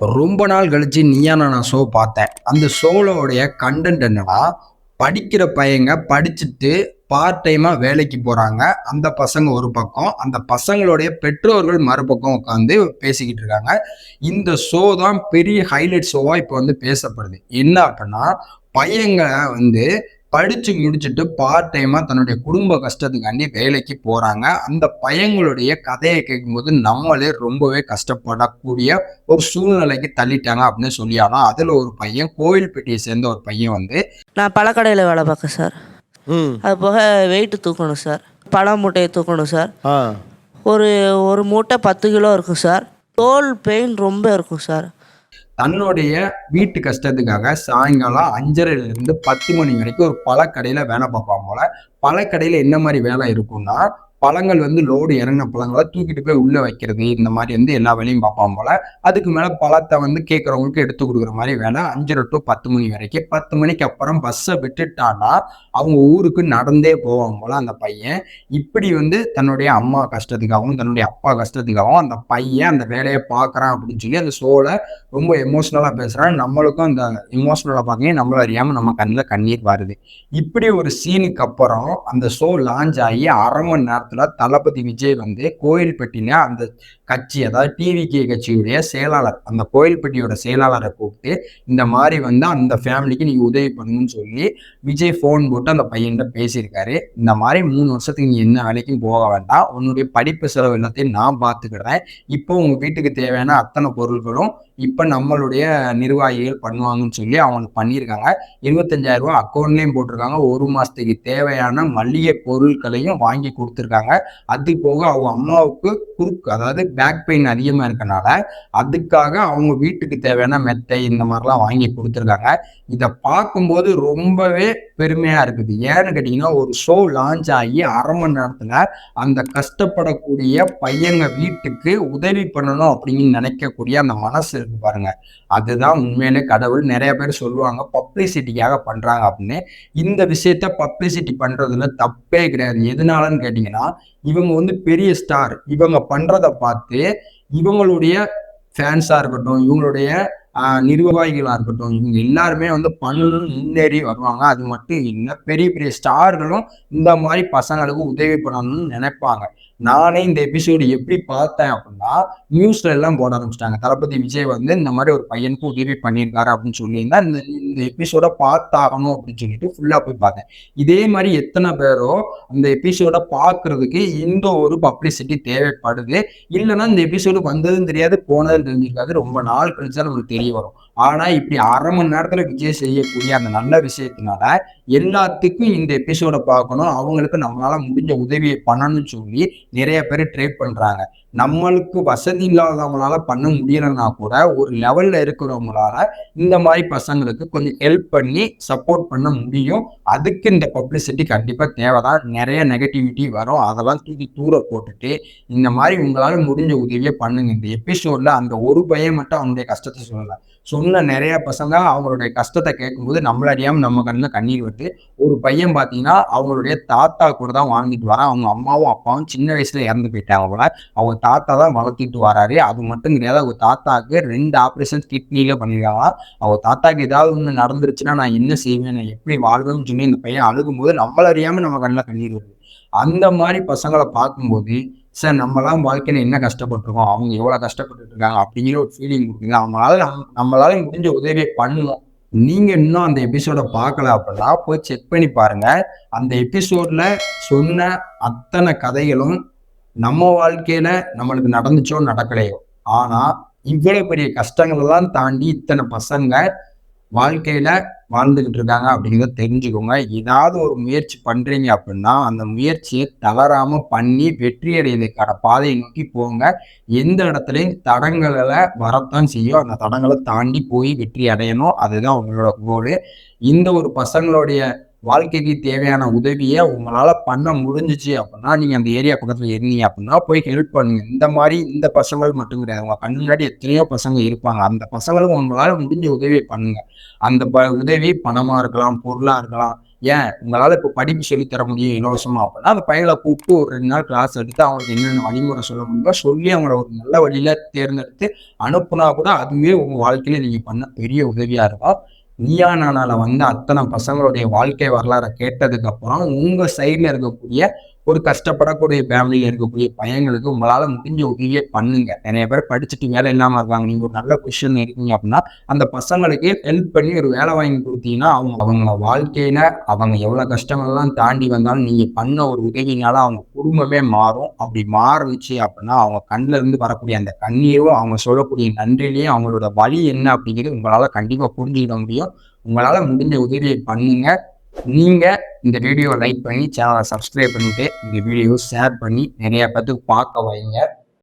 ரொம்ப நாள் கழிச்சு நீயான நான் ஷோ பார்த்தேன். அந்த ஷோலோடைய கண்டென்ட் என்னன்னா படிக்கிற பையங்க படிச்சுட்டு பார்ட் டைமாக வேலைக்கு போகிறாங்க அந்த பசங்க ஒரு பக்கம் அந்த பசங்களுடைய பெற்றோர்கள் மறுபக்கம் உட்காந்து பேசிக்கிட்டு இருக்காங்க. இந்த ஷோ தான் பெரிய ஹைலைட் ஷோவாக இப்போ வந்து பேசப்படுது. என்ன அப்படின்னா பையங்க வந்து படிச்சு முடிச்சுட்டு பார்ட் டைமா தன்னுடைய குடும்ப கஷ்டத்துக்காண்டி வேலைக்கு போறாங்க. அந்த பையங்களுடைய கதையை கேட்கும்போது நம்மளே ரொம்பவே கஷ்டப்படக்கூடிய ஒரு சூழ்நிலைக்கு தள்ளிட்டாங்க அப்படின்னு சொல்லியாலும் அதுல ஒரு பையன் கோவில்பட்டியை சேர்ந்த ஒரு பையன் வந்து நான் பழக்கடையில் வேலை பார்க்கேன் சார். ம். அது போக வெயிட்டு தூக்கணும் சார். பழ மூட்டையை தூக்கணும் சார். ஒரு ஒரு மூட்டை பத்து கிலோ இருக்கும் சார். தோல் பெயின் ரொம்ப இருக்கும் சார். தன்னுடைய வீட்டு கஷ்டத்துக்காக சாயங்காலம் அஞ்சரைலேருந்து பத்து மணி வரைக்கும் ஒரு பழக்கடையில் வேலை பார்ப்பான் போல. பழக்கடையில் என்ன மாதிரி வேலை இருக்கும்னா பழங்கள் வந்து லோடு இறங்கின பழங்களை தூக்கிட்டு போய் உள்ளே வைக்கிறது இந்த மாதிரி வந்து எல்லா வேலையும் பார்ப்பான் போல். அதுக்கு மேலே பழத்தை வந்து கேட்குறவங்களுக்கு எடுத்து கொடுக்குற மாதிரி வேலை. அஞ்சரை டு பத்து மணி வரைக்கும். பத்து மணிக்கு அப்புறம் பஸ்ஸை விட்டுட்டானா அவங்க ஊருக்கு நடந்தே போவாங்க போல் அந்த பையன். இப்படி வந்து தன்னுடைய அம்மா கஷ்டத்துக்காகவும் தன்னுடைய அப்பா கஷ்டத்துக்காகவும் அந்த பையன் அந்த வேலையை பார்க்குறான் அப்படின்னு சொல்லி அந்த சோலை ரொம்ப எமோஷ்னலாக பேசுகிறான் நம்மளுக்கும் அந்த எமோஷ்னலாக பார்க்கவே நம்மள அறியாமல் நம்ம கண்ணில் கண்ணீர் வருது. இப்படி ஒரு சீனுக்கு அப்புறம் அந்த ஷோ லான்ச் ஆகி அரை மணி நேரத்தில் தளபதி விஜய் வந்து கோயில்பட்டியில் அந்த கட்சி அதாவது டிவிகே கட்சியுடைய செயலாளர் அந்த கோயில்பட்டியோட செயலாளரை கூப்பிட்டு இந்த மாதிரி வந்து அந்த ஃபேமிலிக்கு நீங்கள் உதவி பண்ணுங்கன்னு சொல்லி விஜய் ஃபோன் போட்டு அந்த பையன்கிட்ட பேசியிருக்காரு. இந்த மாதிரி மூணு வருஷத்துக்கு நீ என்ன வேலைக்கும் போக வேண்டாம். உன்னுடைய படிப்பு செலவு எல்லாத்தையும் நான் பார்த்துக்கிறேன் இப்போ உங்கள் வீட்டுக்கு தேவையான அத்தனை பொருட்களும் இப்போ நம்மளுடைய நிர்வாகிகள் பண்ணுவாங்கன்னு சொல்லி அவங்க பண்ணியிருக்காங்க. இருபத்தஞ்சாயிரம் அக்கௌண்ட்லேயும் போட்டிருக்காங்க. ஒரு மாதத்துக்கு தேவையான மளிகை பொருட்களையும் வாங்கி கொடுத்துருக்காங்க. அது போக அவங்க அம்மாவுக்கு குறுக்கு அதாவது பேக் பெயின் அதிகமாக இருக்கனால அதுக்காக அவங்க வீட்டுக்கு தேவையான மெத்தை இந்த மாதிரிலாம் வாங்கி கொடுத்துருக்காங்க. இதை பார்க்கும்போது ரொம்பவே பெருமையாக இருக்குது. ஏன்னு கேட்டிங்கன்னா ஒரு ஷோ லான்ச் ஆகி அரை மணி நேரத்தில் அந்த கஷ்டப்படக்கூடிய பையங்க வீட்டுக்கு உதவி பண்ணணும் அப்படின்னு நினைக்கக்கூடிய அந்த மனசு இருக்கு பாருங்க. அதுதான் உண்மையிலே கடவுள். நிறைய பேர் சொல்லுவாங்க பப்ளிசிட்டிக்காக பண்ணுறாங்க அப்படின்னு. இந்த விஷயத்த பப்ளிசிட்டி பண்ணுறதுல தப்பே கிடையாது. எதனாலன்னு கேட்டிங்கன்னா இவங்க வந்து பெரிய ஸ்டார் இவங்க பண்ணுறதை பார்த்து இவங்களுடைய ஃபேன்ஸாக இருக்கட்டும் இவங்களுடைய நிர்வாகிகளாக இருக்கட்டும் இவங்க எல்லாருமே வந்து பண்ணணும்னு முன்னேறி வருவாங்க. அது மட்டும் இல்லை பெரிய பெரிய ஸ்டார்களும் இந்த மாதிரி பசங்களுக்கு உதவி பண்ணணும்னு நினைப்பாங்க. நானே இந்த எபிசோடு எப்படி பார்த்தேன் அப்படின்னா நியூஸ்ல எல்லாம் போட ஆரம்பிச்சிட்டாங்க. தளபதி விஜய் வந்து இந்த மாதிரி ஒரு பையனுக்கு உதவி பண்ணியிருக்காரு அப்படின்னு சொல்லியிருந்தா இந்த இந்த எபிசோட பார்த்தாகணும் அப்படின்னு சொல்லிட்டு ஃபுல்லா போய் பார்த்தேன். இதே மாதிரி எத்தனை பேரோ அந்த எபிசோட பார்க்கறதுக்கு இந்த ஒரு பப்ளிசிட்டி தேவைப்படுது? இல்லைன்னா இந்த எபிசோடு வந்ததும் தெரியாது போனதும் தெரிஞ்சிருக்காது. ரொம்ப நாள் கழிச்சு தான் நமக்கு தெரிய வரும். ஆனா இப்படி அரை மணி நேரத்துல விஜய் செய்யக்கூடிய அந்த நல்ல விஷயத்தினால எல்லாத்துக்கும் இந்த எபிசோட பார்க்கணும். அவங்களுக்கு நம்மளால முடிஞ்ச உதவியை பண்ணணும்னு சொல்லி நிறைய பேர் ட்ரை பண்றாங்க. நம்மளுக்கு வசதி இல்லாதவங்களால பண்ண முடியலைன்னா கூட ஒரு லெவல்ல இருக்கிறவங்களால இந்த மாதிரி பசங்களுக்கு கொஞ்சம் ஹெல்ப் பண்ணி சப்போர்ட் பண்ண முடியும். அதுக்கு இந்த பப்ளிசிட்டி கண்டிப்பா தேவைதான். நிறைய நெகட்டிவிட்டி வரும். அதெல்லாம் தூக்கி தூர போட்டுட்டு இந்த மாதிரி உங்களால முடிஞ்ச உதவியை பண்ணுங்க. இந்த எபிசோட்ல அந்த ஒரு பையன் மட்டும் அவனுடைய கஷ்டத்தை சொல்லல. சொன்ன நிறைய பசங்க அவங்களுடைய கஷ்டத்தை கேட்கும்போது நம்மள அறியாம நம்ம கண்ணில் கண்ணீர் வருது ஒரு பையன் பார்த்தீங்கன்னா அவங்களுடைய தாத்தா கூட தான் வாழ்ந்துட்டு வரான். அவங்க அம்மாவும் அப்பாவும் சின்ன வயசுல இறந்து போயிட்டாங்க போல. அவங்க தாத்தா தான் வளர்த்திட்டு வராரு. அது மட்டும் கிடையாது. அவங்க தாத்தாக்கு ரெண்டு ஆப்ரேஷன் கிட்னில பண்ணியிருக்காங்க. அவங்க தாத்தாக்கு ஏதாவது ஒன்று நடந்துருச்சுன்னா நான் என்ன செய்வேன்? நான் எப்படி வாழ்வேன்னு சொல்லி இந்த பையன் அழுகும்போது நம்மள அறியாம நம்ம கண்ணில் கண்ணீர் வருது அந்த மாதிரி பசங்களை பார்க்கும்போது சார் நம்மளாம் வாழ்க்கையில் என்ன கஷ்டப்பட்டிருக்கோம்? அவங்க எவ்வளோ கஷ்டப்பட்டு இருக்காங்க அப்படிங்கிற ஒரு ஃபீலிங் கொடுக்குங்க அவங்களால நம்மளால முடிஞ்ச உதவியை பண்ணணும் நீங்கள் இன்னும் அந்த எபிசோடை பார்க்கல அப்படின்னா போய் செக் பண்ணி பாருங்க. அந்த எபிசோடில் சொன்ன அத்தனை கதைகளும் நம்ம வாழ்க்கையில் நம்மளுக்கு நடந்துச்சோ நடக்கலையோ. ஆனால் இவ்வளவு பெரிய கஷ்டங்களெல்லாம் தாண்டி இத்தனை பசங்க வாழ்க்கையில் வாழ்ந்துகிட்டு இருக்காங்க அப்படிங்கிறத தெரிஞ்சுக்கோங்க. ஏதாவது ஒரு முயற்சி பண்றீங்க அப்படின்னா அந்த முயற்சியை தளராமல் பண்ணி வெற்றி அடையதுக்கான பாதையை நோக்கி போங்க. எந்த இடத்துலையும் தடங்களை வரத்தான் செய்யும். அந்த தடங்களை தாண்டி போய் வெற்றி அடையணும். அதுதான் உங்களோட கோடு இந்த ஒரு பசங்களுடைய வாழ்க்கைக்கு தேவையான உதவியை உங்களால் பண்ண முடிஞ்சிச்சு அப்படின்னா நீங்கள் அந்த ஏரியா பக்கத்தில் இருந்தீங்க அப்படின்னா போய் ஹெல்ப் பண்ணுங்க. இந்த மாதிரி இந்த பசங்கள் மட்டும் கிடையாது. உங்கள் கண்ணு முன்னாடி எத்தனையோ பசங்க இருப்பாங்க. அந்த பசங்களுக்கு உங்களால் முடிஞ்ச உதவியை பண்ணுங்க. அந்த ப உதவி பணமாக இருக்கலாம் பொருளாக இருக்கலாம். ஏன்? உங்களால் இப்போ படிப்பு சொல்லித்தர முடியும் இலவசமாக அப்படின்னா அந்த பையனை கூப்பிட்டு ஒரு ரெண்டு நாள் கிளாஸ் எடுத்து அவங்களுக்கு என்னென்ன வழிமுறை சொல்ல முடியுமோ சொல்லி அவங்கள ஒரு நல்ல வழியில் தேர்ந்தெடுத்து அனுப்புனா கூட அதுவே உங்கள் வாழ்க்கையில் நீங்கள் பண்ண பெரிய உதவியாக இருக்கும். நீயா நானால வந்து அத்தனை பசங்களுடைய வாழ்க்கை வரலாறை கேட்டதுக்கு அப்புறம் உங்க சைட்ல இருக்கக்கூடிய ஒரு கஷ்டப்படக்கூடிய ஃபேமிலியில் இருக்கக்கூடிய பையங்களுக்கு உங்களால் முடிஞ்ச உதவியை பண்ணுங்க. நிறைய பேர் படிச்சுட்டு வேலை இல்லாமல் இருக்காங்க. நீங்கள் ஒரு நல்ல கொஷின் இருக்கீங்க அப்படின்னா அந்த பசங்களுக்கு ஹெல்ப் பண்ணி ஒரு வேலை வாங்கி கொடுத்தீங்கன்னா அவங்க அவங்க வாழ்க்கையில அவங்க எவ்வளோ கஷ்டங்கள்லாம் தாண்டி வந்தாலும் நீங்கள் பண்ண ஒரு உதவினால அவங்க குடும்பமே மாறும். அப்படி மாறுச்சு அப்படின்னா அவங்க கண்ணுல இருந்து வரக்கூடிய அந்த கண்ணீரும் அவங்க சொல்லக்கூடிய நன்றிலையும் அவங்களோட வழி என்ன அப்படிங்கிறது உங்களால் கண்டிப்பாக புரிஞ்சுக்கிட முடியும். உங்களால் முடிஞ்ச உதவியை பண்ணுங்க. நீங்கள் இந்த வீடியோ லைக் பண்ணி சேனலை சப்ஸ்கிரைப் பண்ணிட்டு இந்த வீடியோ ஷேர் பண்ணி நிறைய பேர்த்துக்கு பார்க்க வைங்க.